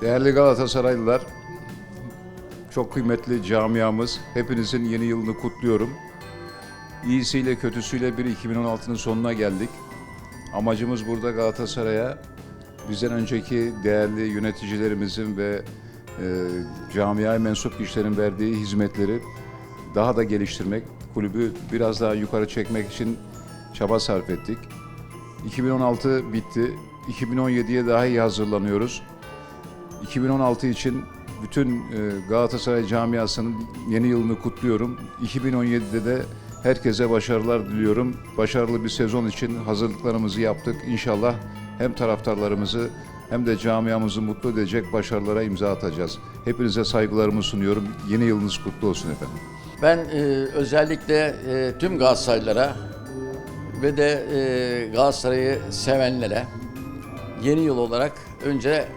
Değerli Galatasaraylılar, çok kıymetli camiamız, hepinizin yeni yılını kutluyorum. İyisiyle kötüsüyle bir 2016'nın sonuna geldik. Amacımız burada Galatasaray'a bizden önceki değerli yöneticilerimizin ve e, camiaya mensup kişilerin verdiği hizmetleri daha da geliştirmek, kulübü biraz daha yukarı çekmek için çaba sarf ettik. 2016 bitti. 2017'ye daha iyi hazırlanıyoruz. 2016 için bütün e, Galatasaray camiasının yeni yılını kutluyorum. 2017'de de herkese başarılar diliyorum. Başarılı bir sezon için hazırlıklarımızı yaptık. İnşallah hem taraftarlarımızı hem de camiamızı mutlu edecek başarılara imza atacağız. Hepinize saygılarımı sunuyorum. Yeni yılınız kutlu olsun efendim. Ben e, özellikle e, tüm Galatasaraylılara ve de e, Galatasaray'ı sevenlere yeni yıl olarak önce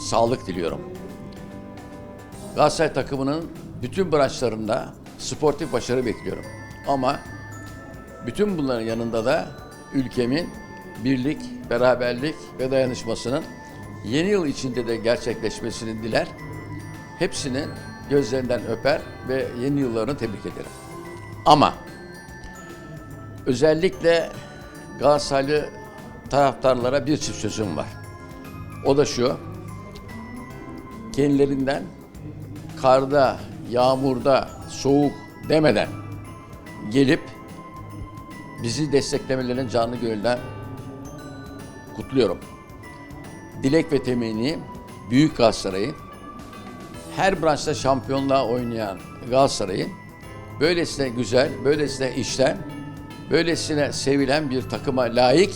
sağlık diliyorum. Galatasaray takımının bütün branşlarında sportif başarı bekliyorum. Ama bütün bunların yanında da ülkemin birlik, beraberlik ve dayanışmasının yeni yıl içinde de gerçekleşmesini diler. Hepsinin gözlerinden öper ve yeni yıllarını tebrik ederim. Ama özellikle Galatasaraylı taraftarlara bir çift sözüm var. O da şu. Kendilerinden karda, yağmurda, soğuk demeden gelip bizi desteklemelerini canlı gönülden kutluyorum. Dilek ve temenni Büyük Galatasaray'ın her branşta şampiyonluğa oynayan Galatasaray'ın böylesine güzel, böylesine işten, böylesine sevilen bir takıma layık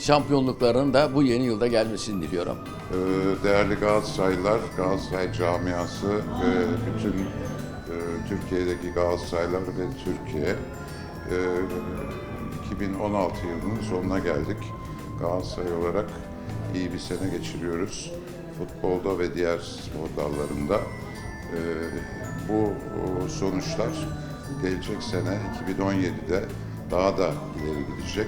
şampiyonlukların da bu yeni yılda gelmesini diliyorum. Ee, Değerli Galatasaraylılar, Galatasaray camiası ve bütün e, Türkiye'deki Galatasaraylılar ve Türkiye e, 2016 yılının sonuna geldik. Galatasaray olarak iyi bir sene geçiriyoruz. Futbolda ve diğer spor dallarında. E, Bu sonuçlar gelecek sene 2017'de daha da ileri gidecek.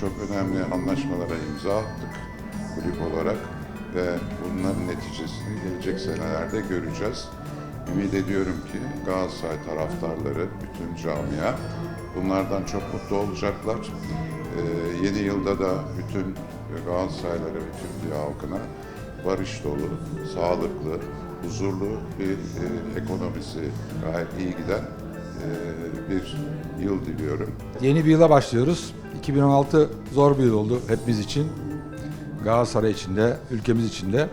Çok önemli anlaşmalara imza attık kulüp olarak ve bunların neticesini gelecek senelerde göreceğiz. Ümit ediyorum ki Galatasaray taraftarları, bütün camia bunlardan çok mutlu olacaklar. Ee, yeni yılda da bütün Galatasaraylara ve Türkiye halkına barış dolu, sağlıklı, huzurlu bir e, ekonomisi gayet iyi giden e, bir yıl diliyorum. Yeni bir yıla başlıyoruz. 2016 zor bir yıl oldu hepimiz için. Galatasaray için de, ülkemiz için de.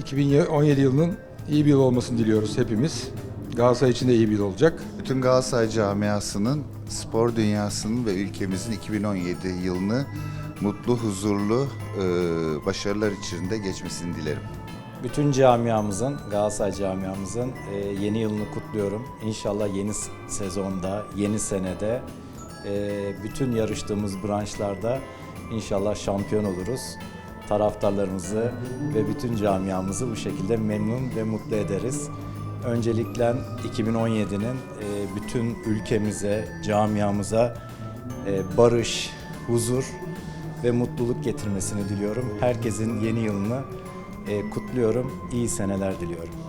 2017 yılının iyi bir yıl olmasını diliyoruz hepimiz. Galatasaray için de iyi bir yıl olacak. Bütün Galatasaray camiasının, spor dünyasının ve ülkemizin 2017 yılını mutlu, huzurlu, e, başarılar içinde geçmesini dilerim. Bütün camiamızın, Galatasaray camiamızın e, yeni yılını kutluyorum. İnşallah yeni sezonda, yeni senede bütün yarıştığımız branşlarda inşallah şampiyon oluruz. Taraftarlarımızı ve bütün camiamızı bu şekilde memnun ve mutlu ederiz. Öncelikle 2017'nin e, bütün ülkemize, camiamıza e, barış, huzur ve mutluluk getirmesini diliyorum. Herkesin yeni yılını e, kutluyorum. İyi seneler diliyorum.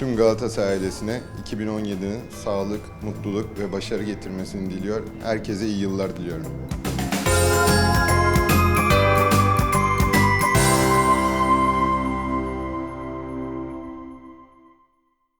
Tüm Galatasaray ailesine 2017'nin sağlık, mutluluk ve başarı getirmesini diliyor. Herkese iyi yıllar diliyorum.